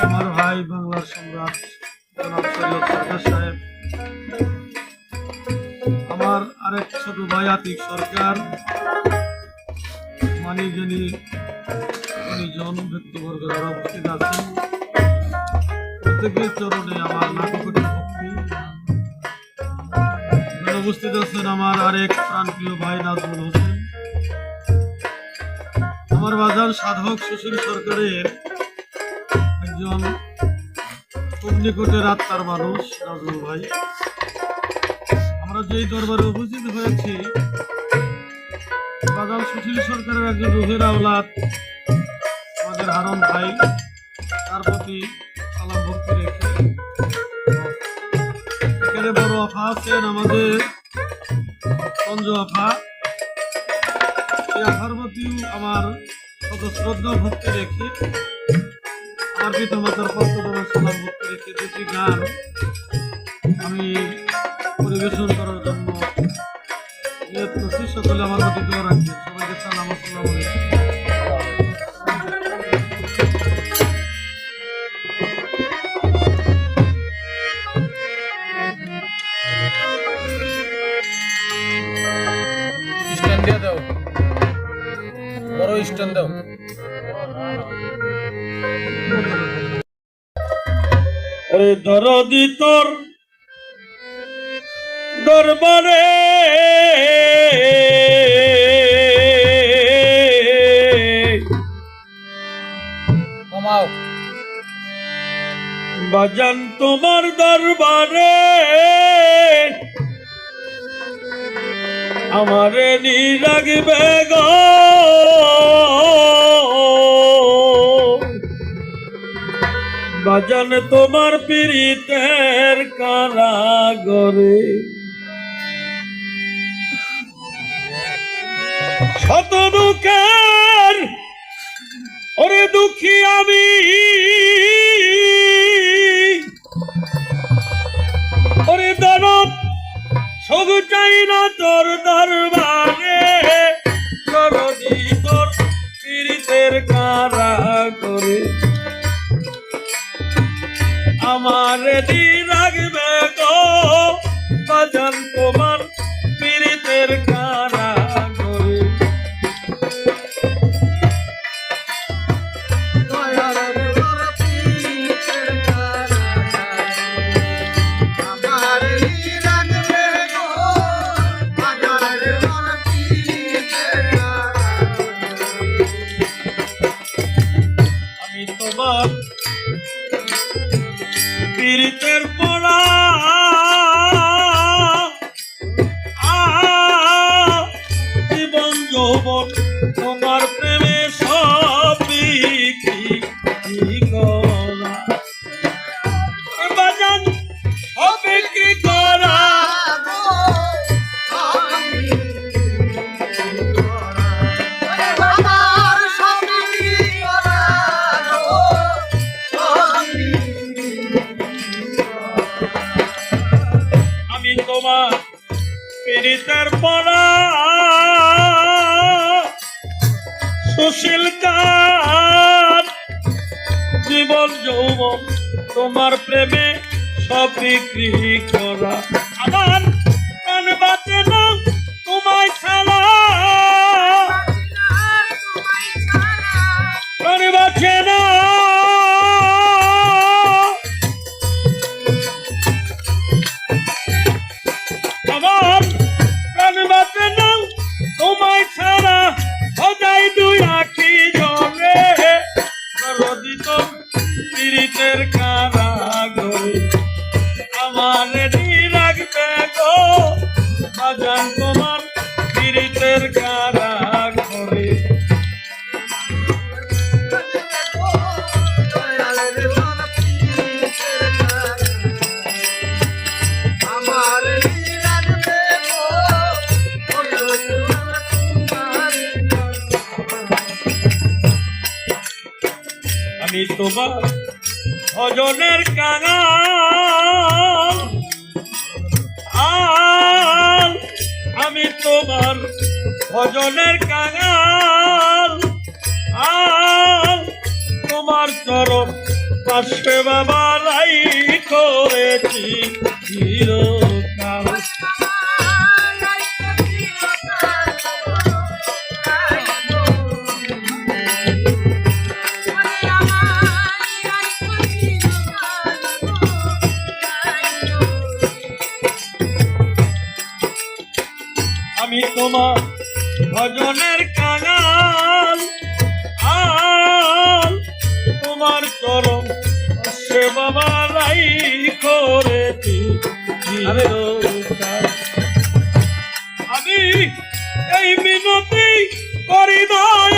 আমার ভাই বাংলার সম্রাট আমার আরেক ছোট ভাই আতিক সরকার মানিজনী জন ব্যক্তিবর্গ যারা উপস্থিত আছেন। প্রত্যেকের চরণে আমার ভক্তি। উপস্থিত আছেন আমার আরেক প্রাণপ্রিয় ভাই নাজমুল হোসেন। আমার বাজার সাধক সুশীল সরকারের একজন খুব আত্মার মানুষ নাজমুল ভাই। আমরা যেই দরবারে উপস্থিত হয়েছি, বাজার সুশীল সরকারের একজন রুহের আওলাদ, আমাদের হারন ভাই, তার প্রতি ভক্তি রেখে এখানে বড় আফা আছেন আমাদের পঞ্জ আফা। আমার কত শ্রদ্ধা ভক্তি রেখে আমার পিতামাতার পক্ষে সালাম ভক্তি রেখে দুটি গান আমি পরিবেশন করার জন্য নিয়ত করছি। আমার প্রতি দোয়া রাখবে সবাইকে সালাম আসসালাম আলাইকুম। স্ট্যান্ড দাও আরে দরদি তোর দরবারে। কমাও। বাজান তোমার দরবারে। আমারে নি গো। বাজান তোমার পীড়িতের কারাগরে। শত দুঃখের ওরে দুঃখী আমি। ওরে দানব সব চাই না তোর দরবারে। দরদি তোর পীড়িতের কারা করে আমার রাখবে গো বাজান সুশীল কার? জীবন যৌবন তোমার প্রেমে সব বিক্রি করা। আমার পীড়িতের কারা গরে আমার রাখবে গো বাজান তোমার পীড়িতের কারা আমি তোমার ভজনের কাঙাল। আর আমি তোমার ভজনের কাঙাল। আর তোমার চরম পাশে বাবা লাই করেছি। চিরকাল আমি তোমার ভজনের কাঙাল। আল তোমার চরম সে বাবা লাই করে আমি এই মিনতি করি দয়াল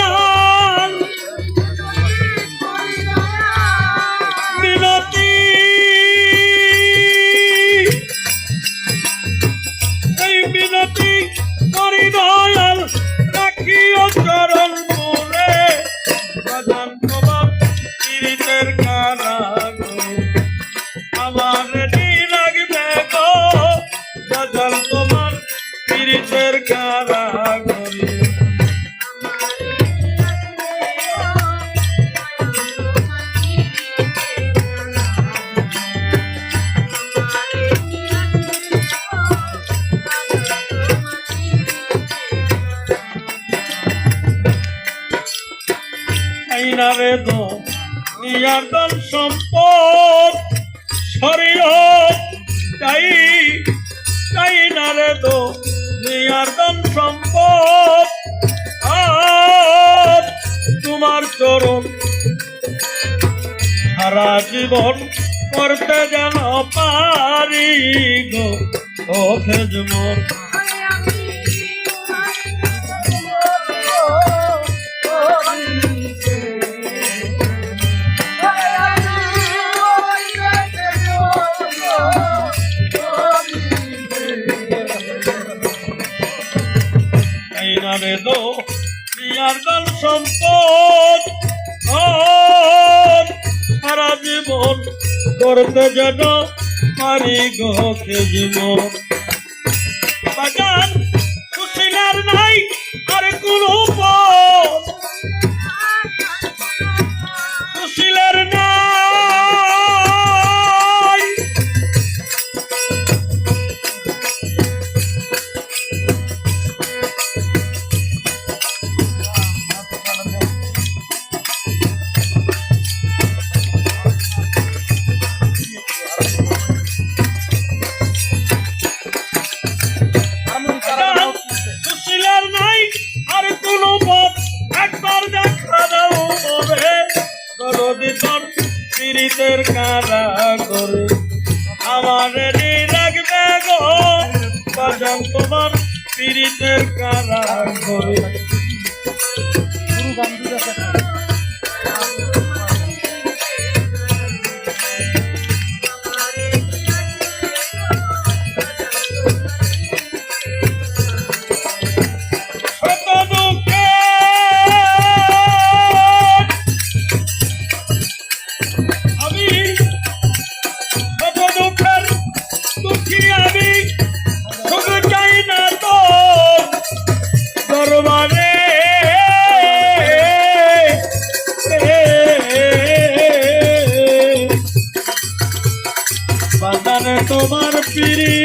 আইনারে দো নিয়ার্দন সম্পদ শরীর চাই চাই না রে দো নিয়ার্দন সম্পদ। আর তোমার চরণ, সারা জীবন করতে যেন পারি গো, ও খেজমন আইনারে প্রিয়ার নিয়ার্দন সম্পদ। সারা জীবন করতে যেন পারি গো জীবন। বাগান সুশীলার নাই আর কোনো পথ। আর কোন পথ একবার দেখা দাও মনে দরদি তোর পীড়িতের কারা করে। আমার রাখবে গো বাজান তোমার পীড়িতের কারা। করে শত পীরি